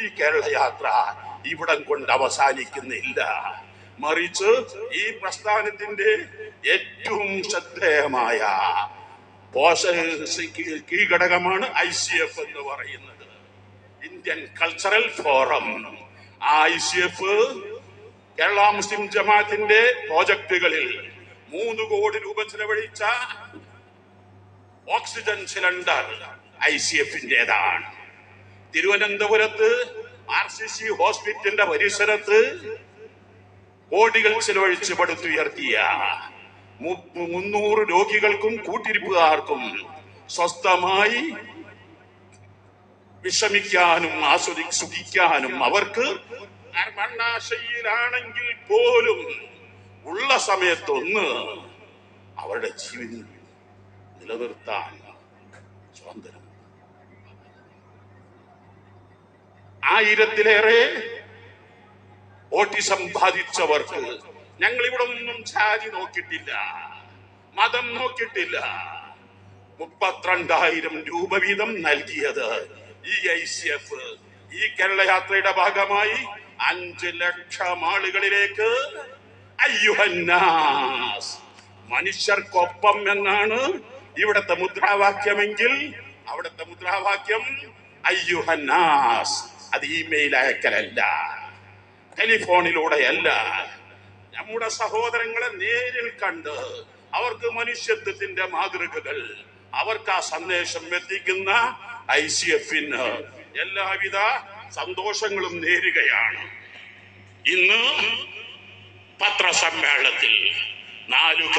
ഈ കേരള യാത്ര ഇവിടം കൊണ്ട് അവസാനിക്കുന്നില്ല. മറിച്ച് ഈ പ്രസ്ഥാനത്തിന്റെ ഏറ്റവും ശ്രദ്ധേയമായ പോഷക കീ- കീഴ്ഘടകമാണ് ഐ സി എഫ് എന്ന് പറയുന്നത്. ഇന്ത്യൻ കൾച്ചറൽ ഫോറം ആ ഐ സി എഫ് കേരള മുസ്ലിം ജമാഅത്തിന്റെ പ്രോജക്ടുകളിൽ മൂന്ന് കോടി രൂപ ചെലവഴിച്ച ഓക്സിജൻ സിലിണ്ടർ ഐ സി എഫിന്റെതാണ്. തിരുവനന്തപുരത്ത് ആർ സി സി ഹോസ്പിറ്റലിന്റെ പരിസരത്ത് കോടികൾ ചെലവഴിച്ച് പടുത്തുയർത്തിയ മുന്നൂറ് രോഗികൾക്കും കൂട്ടിരിപ്പുകാർക്കും സ്വസ്ഥമായി വിഷമിക്കാനും ആസ്വദി സുഖിക്കാനും അവർക്ക് മണ്ണാശയിലാണെങ്കിൽ പോലും ഉള്ള സമയത്തൊന്ന് അവരുടെ ജീവിതം നിലനിർത്താൻ സ്വാതന്ത്ര്യം. ആയിരത്തിലേറെ ഓട്ടിസം ബാധിച്ചവർക്ക് ഞങ്ങൾ ഇവിടെ ഒന്നും ജാതി നോക്കിയിട്ടില്ല മതം നോക്കിയിട്ടില്ല. മുപ്പത്തിരണ്ടായിരം രൂപ വീതം നൽകിയത് ഈ ഐ സി എഫ് ഈ കേരള യാത്രയുടെ ഭാഗമായി അഞ്ച് ലക്ഷം ആളുകളിലേക്ക്. അയ്യുഹന്നാസ് മനുഷ്യർക്കൊപ്പം എന്നാണ് ഇവിടത്തെ മുദ്രാവാക്യമെങ്കിൽ അവിടുത്തെ മുദ്രാവാക്യം അയ്യുഹന്നാസ് അത് ഇമെയിൽ അയക്കലല്ല ടെലിഫോണിലൂടെയല്ല. നമ്മുടെ സഹോദരങ്ങളെ നേരിൽ കണ്ട് അവർക്ക് മനുഷ്യത്വത്തിന്റെ മാതൃകകൾ അവർക്ക് ആ സന്ദേശം എത്തിക്കുന്ന ഐ സി എഫിന് എല്ലാവിധ സന്തോഷങ്ങളും നേരുകയാണ്. ഇന്ന് പത്രസമ്മേളനത്തിൽ നാലു